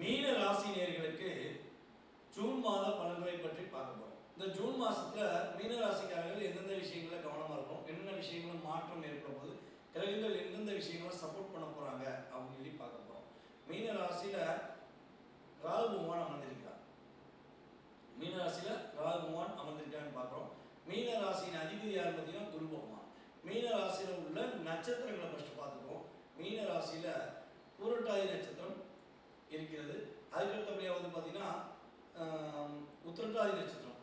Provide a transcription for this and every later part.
மீன ராசி நேர்களுக்கு ஜூன் மாத பலன்களை பற்றி பார்க்க போறோம். இந்த ஜூன் மாசத்துல மீன ராசிக்காரர்கள் எந்தெந்த விஷயங்களில் கவனமா இருக்கும் என்னென்ன விஷயங்கள மாற்றம் ஏற்படும் போது கிரகங்கள் எந்தெந்த விஷயங்களை சப்போர்ட் பண்ண போறாங்க அப்படின்னு சொல்லி பார்க்க போறோம். மீன ராசியில ராகு பகவான் அமர்ந்திருக்கிறார். மீன ராசியில ராகு பகவான் அமர்ந்திருக்கான்னு பார்க்குறோம். மீன ராசியின் அதிபதி யார் பார்த்தீங்கன்னா குரு பகவான். மீன ராசியில உள்ள நட்சத்திரங்களை ஃபர்ஸ்ட் பார்த்துக்குவோம். மீன ராசியில பூரட்டாதி நட்சத்திரம் இருக்கிறது. அதுக்கடுத்தபடியாக வந்து பார்த்தீங்கன்னா உத்திரட்டாதி நட்சத்திரம்.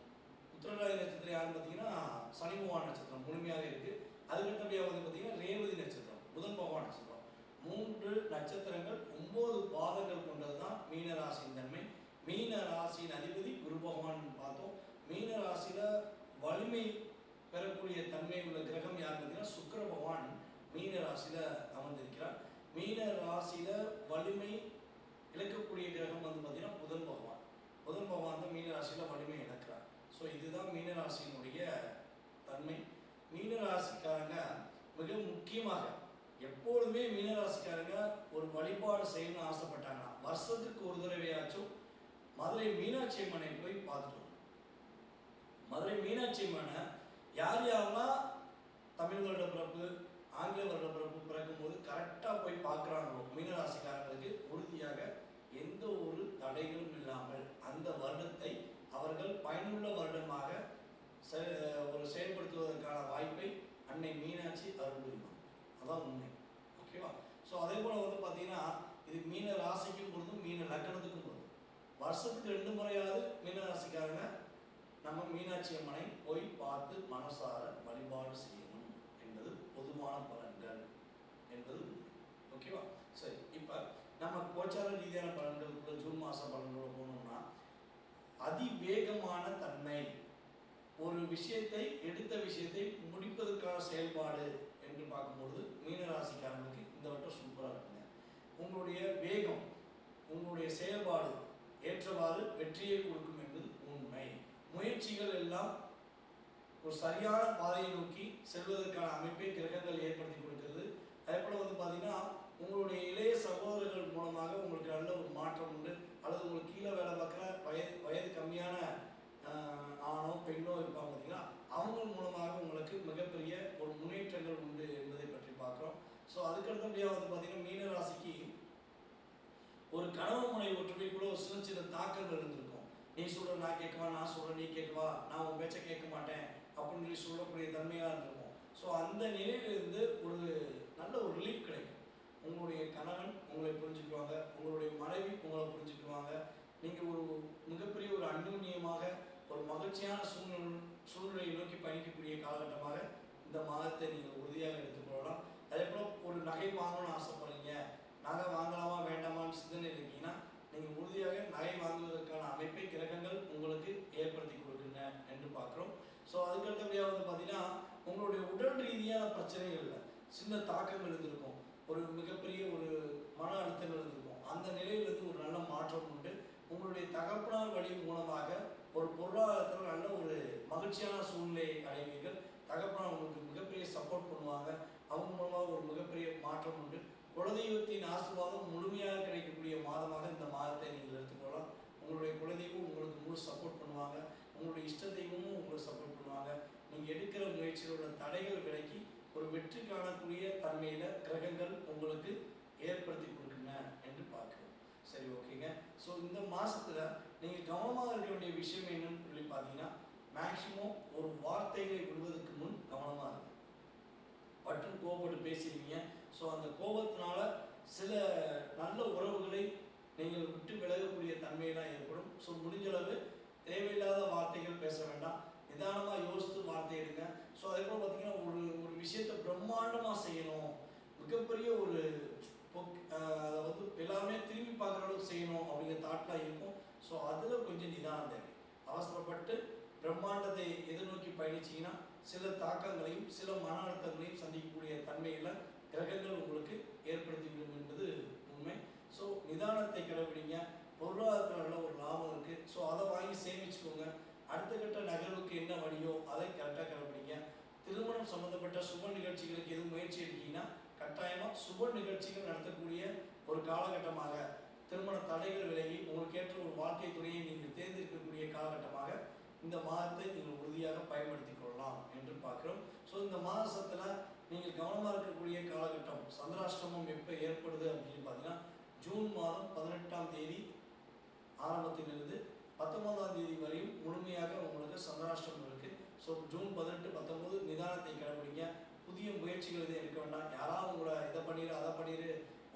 உத்திரட்டாதி நட்சத்திரம் யாருன்னு பார்த்தீங்கன்னா சனி பகவான் நட்சத்திரம் முழுமையாக இருக்குது அதுக்கடுத்தபடியாக வந்து பார்த்தீங்கன்னா ரேவதி நட்சத்திரம் புதன் பகவான் நட்சத்திரம். மூன்று நட்சத்திரங்கள் ஒம்பது பாதங்கள் கொண்டது தான் மீன ராசியின் தன்மை. மீன ராசியின் அதிபதி குரு பகவான் பார்த்தோம். மீன ராசியில் வலிமை பெறக்கூடிய தன்மை உள்ள கிரகம் யார் பார்த்தீங்கன்னா சுக்கர பகவான் மீன ராசியில் அமர்ந்திருக்கிறார். மீன ராசியில் வலிமை இழக்கக்கூடிய கிரகம் வந்து பார்த்தீங்கன்னா புதன் பகவான். புதன் பகவான் தான் மீனராசியில் வலிமை இழக்கிறார். ஸோ இதுதான் மீனராசியினுடைய தன்மை. மீனராசிக்காரங்க மிக முக்கியமாக எப்பொழுதுமே மீனராசிக்காரங்க ஒரு வழிபாடு செய்யணும்னு ஆசைப்பட்டாங்கன்னா வருஷத்துக்கு ஒரு தடவையாச்சும் மதுரை மீனாட்சி அம்மனை போய் பார்த்துட்டு மதுரை மீனாட்சி அம்மனை யார் யாரெல்லாம் தமிழ் வருட பிறப்பு ஆங்கில வருட பிறப்பு பிறக்கும்போது கரெக்டாக போய் பார்க்குறாங்களோ மீனராசிக்காரங்களுக்கு உறுதியாக எந்த ஒரு தடைகளும் இல்லாமல் அந்த வருடத்தை அவர்கள் பயனுள்ள வருடமாக செ- ஒரு செயல்படுத்துவதற்கான வாய்ப்பை அன்னை மீனாட்சி அருள் புரிவாங்க அதான் உண்மை. ஓகேவா ஸோ அதே போல் வந்து பார்த்தீங்கன்னா இது மீன ராசிக்கும் பொருந்தும் மீன லக்கணத்துக்கும் பொருந்தும் வருஷத்துக்கு ரெண்டு முறையாவது மீன ராசிக்காரங்க நம்ம மீனாட்சி அம்மனை போய் பார்த்து மனசார பொதுவான பலன்கள் என்பது உண்மை. ஓகேவா சரி இப்போ நம்ம கோச்சார ரீதியான பலன்களுக்குள்ள ஜூன் மாத பலன்களோட போனோம்னா அதிவேகமான தன்மை ஒரு விஷயத்தை எடுத்த விஷயத்தை முடிப்பதற்கான செயல்பாடு என்று பார்க்கும்போது மீனராசிக்காரங்களுக்கு இந்த வட்டம் சூப்பராக இருக்குங்க. உங்களுடைய வேகம் உங்களுடைய செயல்பாடு ஏற்றவாறு வெற்றியை கொடுக்கும் என்பது உண்மை. முயற்சிகள் எல்லாம் ஒரு சரியான பாதையை நோக்கி செல்வதற்கான அமைப்பை கிரகங்கள் ஏற்படுத்தி கொடுக்கிறது அதே போல் வந்து பார்த்தீங்கன்னா உங்களுடைய இளைய சகோதரர்கள் மூலமாக உங்களுக்கு நல்ல ஒரு மாற்றம் உண்டு அல்லது உங்களுக்கு கீழே வேலை பார்க்குற வயது வயது கம்மியான ஆணோ பெண்ணோ இருப்பாங்க பார்த்தீங்கன்னா அவங்க மூலமாக உங்களுக்கு மிகப்பெரிய ஒரு முன்னேற்றங்கள் உண்டு என்பதை பற்றி பார்க்குறோம். ஸோ அதுக்கடுத்தபடியாக வந்து பார்த்தீங்கன்னா மீன ராசிக்கு ஒரு கனவு முனை ஒற்றுமைக்குள்ள ஒரு சின்ன சின்ன தாக்கங்கள் இருந்திருக்கும். நீ சொல்கிற நான் கேட்கவா நான் சொல்கிற நீ கேட்கவா நான் உன் பேச்சை கேட்க மாட்டேன் அப்படின்னு சொல்லி சொல்லக்கூடிய தன்மையாக இருந்திருக்கும். ஸோ அந்த நிலையிலிருந்து ஒரு நல்ல ஒரு ரிலீஃப் கிடைக்கும். உங்களுடைய கணவன் உங்களை புரிஞ்சுக்குவாங்க உங்களுடைய மனைவி உங்களை புரிஞ்சுக்குவாங்க. நீங்கள் ஒரு மிகப்பெரிய ஒரு அந்யோன்யமாக ஒரு மகிழ்ச்சியான சூழ்நிலை சூழ்நிலையை நோக்கி பயணிக்கக்கூடிய காலகட்டமாக இந்த மாதத்தை நீங்கள் உறுதியாக எடுத்துக்கொள்ளலாம் அதே போல் ஒரு நகை வாங்கணும்னு ஆசைப்படுறீங்க நகை வாங்கலாமா வேண்டாமான்னு சிந்தனை இருக்கீங்கன்னா நீங்கள் உறுதியாக நகை வாங்குவதற்கான அமைப்பை கிரகங்கள் உங்களுக்கு ஏற்படுத்தி கொடுக்குங்க என்று பார்க்குறோம். ஸோ அதுக்கடுத்தபடியாக வந்து பார்த்தீங்கன்னா உங்களுடைய உடல் ரீதியான பிரச்சனைகளில் சின்ன தாக்கங்கள் இருந்திருக்கும். ஒரு மிகப்பெரிய ஒரு மன அழுத்தங்கள் இருந்திருக்கும். அந்த நிலையிலிருந்து ஒரு நல்ல மாற்றம் உண்டு. உங்களுடைய தகப்பனார் வழி மூலமாக ஒரு பொருளாதாரத்தில் நல்ல ஒரு மகிழ்ச்சியான சூழ்நிலையை அடைவீர்கள். தகப்பனார் உங்களுக்கு மிகப்பெரிய சப்போர்ட் பண்ணுவாங்க. அவங்க மூலமாக ஒரு மிகப்பெரிய மாற்றம் உண்டு. குலதெய்வத்தின் ஆசீர்வாதம் முழுமையாக கிடைக்கக்கூடிய மாதமாக இந்த மாதத்தை நீங்கள் எடுத்துக்கொள்ளலாம். உங்களுடைய குலதெய்வம் உங்களுக்கு முழு சப்போர்ட் பண்ணுவாங்க. உங்களுடைய இஷ்ட தெய்வமும் உங்களுக்கு சப்போர்ட் பண்ணுவாங்க. நீங்கள் எடுக்கிற முயற்சிகளோட தடைகள் விலக்கி ஒரு வெற்றி காணக்கூடிய தன்மையில் கிரகங்கள் உங்களுக்கு ஏற்படுத்தி கொடுக்குங்க என்று பார்க்குறோம். சரி ஓகேங்க. மாதத்தில் நீங்கள் கவனமாக இருக்க வேண்டிய விஷயம் என்னன்னு சொல்லி பார்த்தீங்கன்னா மேக்சிமம் ஒரு வார்த்தைகளை விடுவதற்கு முன் கவனமாக இருக்கும் பட்டன் கோபப்பட்டு பேசுறீங்க. ஸோ அந்த கோபத்தினால சில நல்ல உறவுகளை நீங்கள் விட்டு விலகக்கூடிய தன்மையெல்லாம் ஏற்படும். ஸோ முடிஞ்சளவு தேவையில்லாத வார்த்தைகள் பேச வேண்டாம். நிதானமாக யோசித்து வார்த்தை எடுங்க. ஸோ அதே போல் பார்த்தீங்கன்னா ஒரு ஒரு விஷயத்தை பிரம்மாண்டமாக செய்யணும். மிகப்பெரிய ஒரு பொக்- வந்து எல்லாருமே திரும்பி பார்க்குற அளவுக்கு செய்யணும் அப்படிங்கிற தாட்லாம் இருக்கும். ஸோ அதில் கொஞ்சம் நிதானம் தேவை. அவசரப்பட்டு பிரம்மாண்டத்தை எதிர்நோக்கி பயணிச்சீங்கன்னா சில தாக்கங்களையும் சில மன அழுத்தங்களையும் சந்திக்கக்கூடிய தன்மையில் கிரகங்கள் உங்களுக்கு ஏற்படுத்தி விடும் என்பது உண்மை. ஸோ நிதானத்தை கடைபிடிங்க பொருளாதாரத்தில் ஒரு லாபம் இருக்குது ஸோ அதை வாங்கி சேமிச்சுக்கோங்க. அடுத்த கட்ட நகர்வுக்கு என்ன வழியோ அதை கரெக்டாக கடைபிடிங்க திருமணம் சம்மந்தப்பட்ட சுப நிகழ்ச்சிகளுக்கு எதுவும் முயற்சி எடுக்கீங்கன்னா கட்டாயமாக சுப நிகழ்ச்சிகள் நடத்தக்கூடிய ஒரு காலகட்டமாக திருமண தடைகள் விலகி உங்களுக்கு ஏற்ற வாழ்க்கை துறையை நீங்கள் தேர்ந்தெடுக்கக்கூடிய காலகட்டமாக இந்த மாதத்தை நீங்கள் உறுதியாக பயன்படுத்திக் கொள்ளலாம் என்று பார்க்கிறோம். ஸோ இந்த மாதத்தில் நீங்கள் கவனமாக இருக்கக்கூடிய காலகட்டம் சந்திராஷ்டமம் எப்போ ஏற்படுது அப்படின்னு பார்த்தீங்கன்னா ஜூன் மாதம் பதினெட்டாம் தேதி ஆரம்பத்திலிருந்து பத்தொன்பதாம் தேதி வரையும் முழுமையாக உங்களுக்கு சந்திராஷ்டமம் இருக்குது ஸோ ஜூன் பதினெட்டு பத்தொம்போது நிதானத்தை கடைபிடிங்க. புதிய முயற்சிகள் எதுவும் எடுக்க வேண்டாம். யாராவது உங்களை இதை பண்ணிடு அதை பண்ணிடு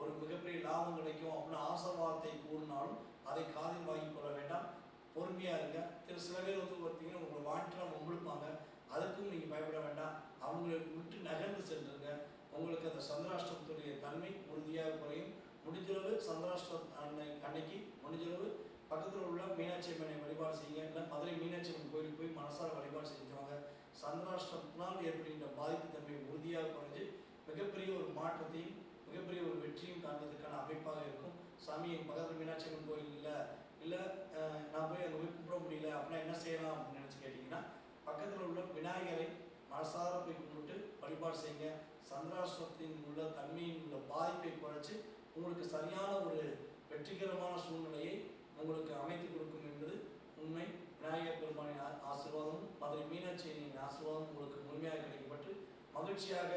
ஒரு மிகப்பெரிய லாபம் கிடைக்கும் அப்படின்னு ஆசீர்வாதத்தை கூறினாலும் அதை காதில் வாங்கிக் கொள்ள வேண்டாம். பொறுமையாக இருங்க. திரு சில பேர் வந்து பார்த்தீங்கன்னா உங்களை வாட்டிலாம் உங்களுப்பாங்க அதுக்கும் நீங்கள் பயப்பட வேண்டாம். அவங்களை விட்டு நகர்ந்து சென்றுங்க உங்களுக்கு அந்த சந்திராஷ்டமத்துடைய தன்மை உறுதியாக குறையும். முடிஞ்சளவு சந்திராஷ்டம் அன்னை அன்னைக்கு முடிஞ்சளவு பக்கத்தில் உள்ள மீனாட்சி அம்மனை வழிபாடு செய்யுங்க. இல்லை மதுரை மீனாட்சி அம்மன் கோயிலுக்கு போய் மனசார வழிபாடு செஞ்சுவாங்க. சந்திராஷ்டத்தினால் ஏற்படுகின்ற பாதிப்பு தன்மை உறுதியாக குறைஞ்சு மிகப்பெரிய ஒரு மாற்றத்தையும் மிகப்பெரிய ஒரு வெற்றியும் காண்பதற்கான அமைப்பாக இருக்கும். சாமி எங்கள் பக்கத்தில் மீனாட்சி அம்மன் கோயில் இல்லை இல்லை நான் போய் அங்கே போய் கும்பிட முடியல அப்படின்னா என்ன செய்யலாம் அப்படின்னு நினச்சி கேட்டிங்கன்னா பக்கத்தில் உள்ள விநாயகரை மனசார போய் கும்பிட்டு வழிபாடு செய்யுங்க. சந்திராஷ்டத்தின் உள்ள தன்மையின் உள்ள பாதிப்பை குறைச்சி உங்களுக்கு சரியான ஒரு வெற்றிகரமான சூழ்நிலையை உங்களுக்கு அமைத்து கொடுக்கும் என்பது உண்மை. விநாயகர் பெருமானின் ஆ- ஆசீர்வாதமும் மதுரை மீனாட்சியின் ஆசீர்வாதம் உங்களுக்கு முழுமையாக கிடைக்கப்பட்டு மகிழ்ச்சியாக